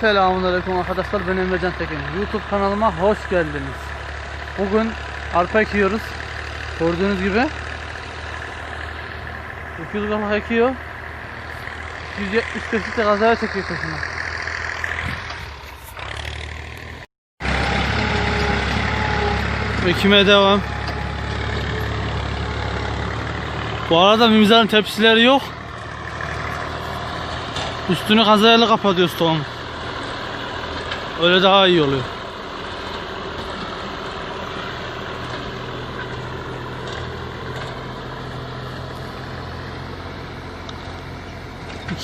Selamünaleyküm arkadaşlar ben Emrecan Tekin. YouTube kanalıma hoş geldiniz. Bugün arpa ekiyoruz. Gördüğünüz gibi. 200 gram ekiyor. 175 litre gazaya çekiyor peşine. Ekime devam. Bu arada mimzanın tepsileri yok. Üstünü kazayla kapatıyoruz tohum. Öyle daha iyi oluyor.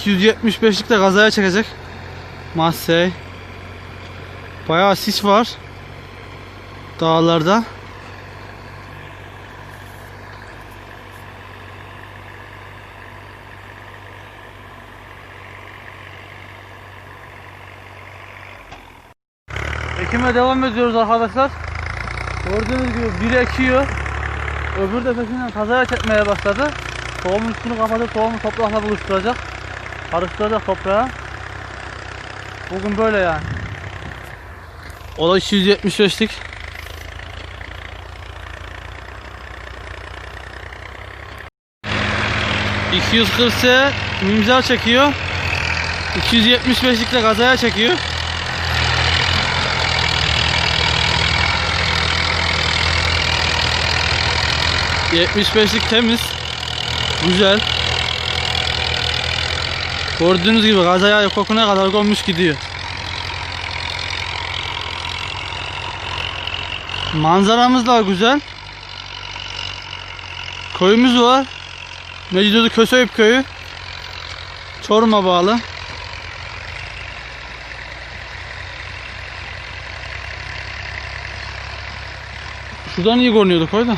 ...275'lik de gazaya çekecek. Massey. Bayağı sis var. Dağlarda. Ekime devam ediyoruz arkadaşlar. Gördüğünüz gibi biri ekiyor. Öbürü de peşinden kazaya çekmeye başladı. Tohumun üstünü kapatıp tohumu toprakla buluşturacak. Karıştıracak toprağa. Bugün böyle yani. O da 275'lik. ...240 mimzar çekiyor. 275'lik de kazaya çekiyor. ...75'lik temiz. Güzel. Gördüğünüz gibi gazaya kokuna kadar konmuş gidiyor. Manzaramız da güzel. Köyümüz var. Mecidodu Köseyip köyü. Çorum'a bağlı. Şuradan iyi görünüyordu koy da.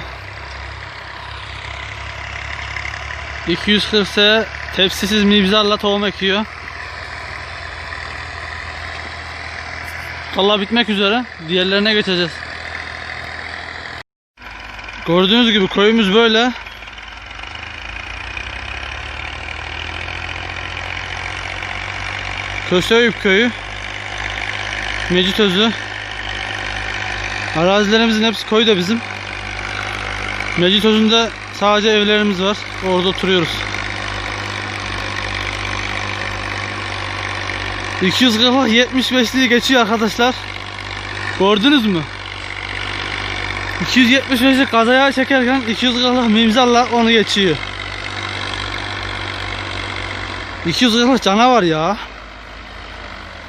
240 S tepsisiz mibzarla tohum ekiyor. Valla bitmek üzere. Diğerlerine geçeceğiz. Gördüğünüz gibi köyümüz böyle. Köseöyüp köyü. Mecitözü. Arazilerimizin hepsi koy da bizim. Mecitözü'nde sadece evlerimiz var. Orada oturuyoruz. 240 75'liği geçiyor arkadaşlar. Gördünüz mü? 275'lik kazaya çekerken 240'lık mimzarla onu geçiyor. 240'lık canavar ya.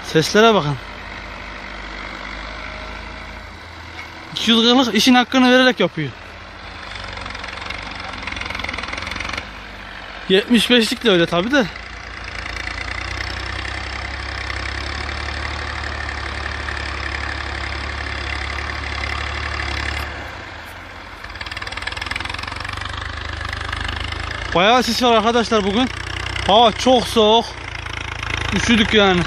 Seslere bakın. 240'lık işin hakkını vererek yapıyor. 75'lik de öyle tabi de. Bayağı sis var arkadaşlar bugün. Hava çok soğuk. Üşüdük yani.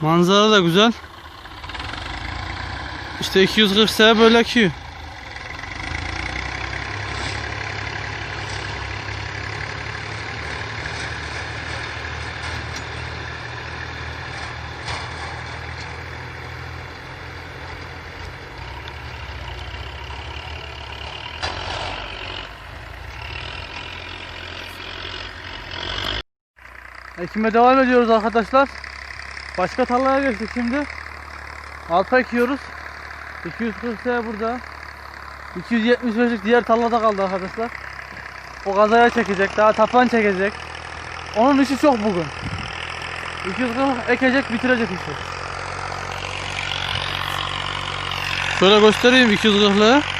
Manzara da güzel. İşte 240 sene böyle akıyor. Ekime devam ediyoruz arkadaşlar. Başka tarlaya geçtik şimdi. Alta ekiyoruz. 240 S burada. 275'lik diğer tarlada kaldı arkadaşlar. O kazaya çekecek, daha tapan çekecek. Onun işi çok bugün. 240 ekecek, bitirecek işi. Şöyle göstereyim 240'lığı.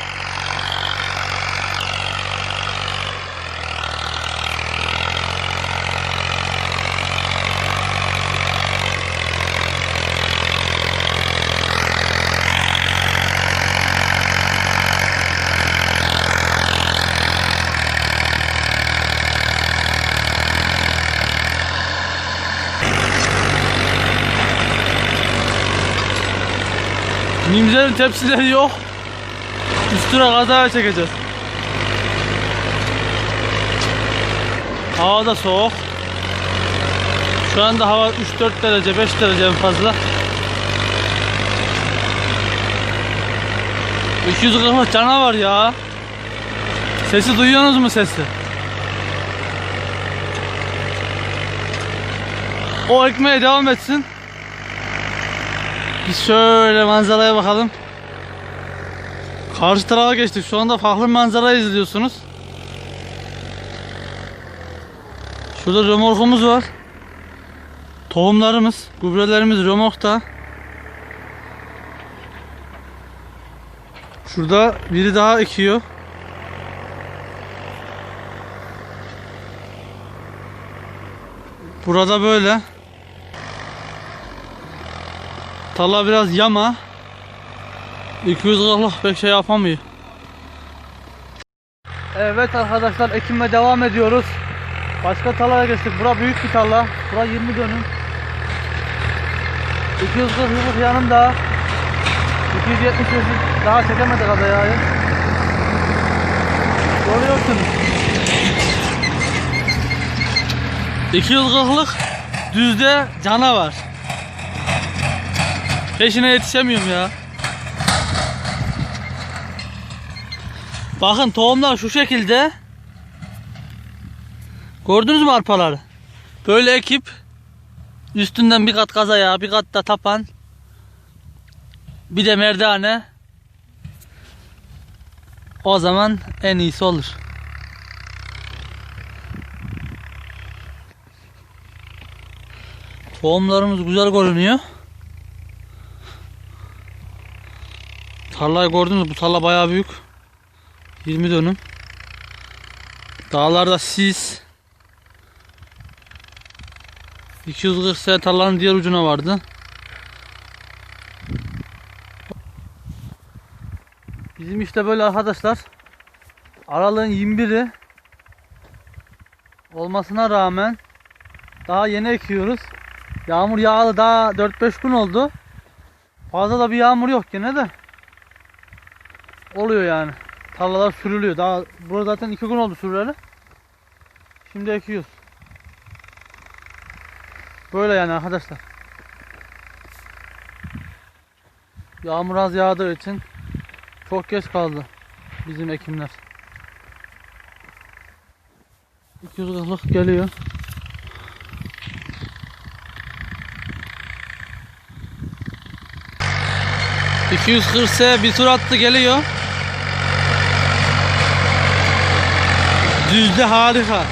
Mimzerin tepsileri yok. Üstüne kazaya çekeceğiz. Hava da soğuk. Şu anda hava 3-4 derece 5 derece en fazla. 240 canavar ya. Sesi duyuyorsunuz mu sesi? O ekmeğe devam etsin. Biz şöyle manzaraya bakalım. Karşı tarafa geçtik. Şu anda farklı manzara izliyorsunuz. Şurada römorkumuz var. Tohumlarımız, gübrelerimiz römorkta. Şurada biri daha ekiyor. Burada böyle. Tarla biraz yama. 240'lık pek şey yapamıyor. Evet arkadaşlar ekime devam ediyoruz. Başka tarlaya geçtik. Bura büyük bir tarla. Bura 20 dönüm. 240'lık yanımda. 270 daha çekemedik adayı. Görüyorsunuz. 240'lık düzde canavar. Peşine yetişemiyorum ya. Bakın tohumlar şu şekilde. Gördünüz mü arpaları? Böyle ekip üstünden bir kat kaza yağı, bir kat da tapan. Bir de merdane. O zaman en iyisi olur. Tohumlarımız güzel görünüyor. Tarlayı gördünüz? Bu tarla bayağı büyük. 20 dönüm. Dağlarda sis. 240 sene tarlanın diğer ucuna vardı. Bizim işte böyle arkadaşlar. Aralığın 21'i olmasına rağmen daha yeni ekiyoruz. Yağmur yağlı daha 4-5 gün oldu. Fazla da bir yağmur yok gene de. Oluyor yani. Tarlalar sürülüyor. Daha burada zaten 2 gün oldu sürüleli. Şimdi ekiyoruz. Böyle yani arkadaşlar. Yağmur az yağdığı için çok geç kaldı bizim ekimler. 240'lık geliyor. ...240 bir tur attı geliyor. Düzlü harika.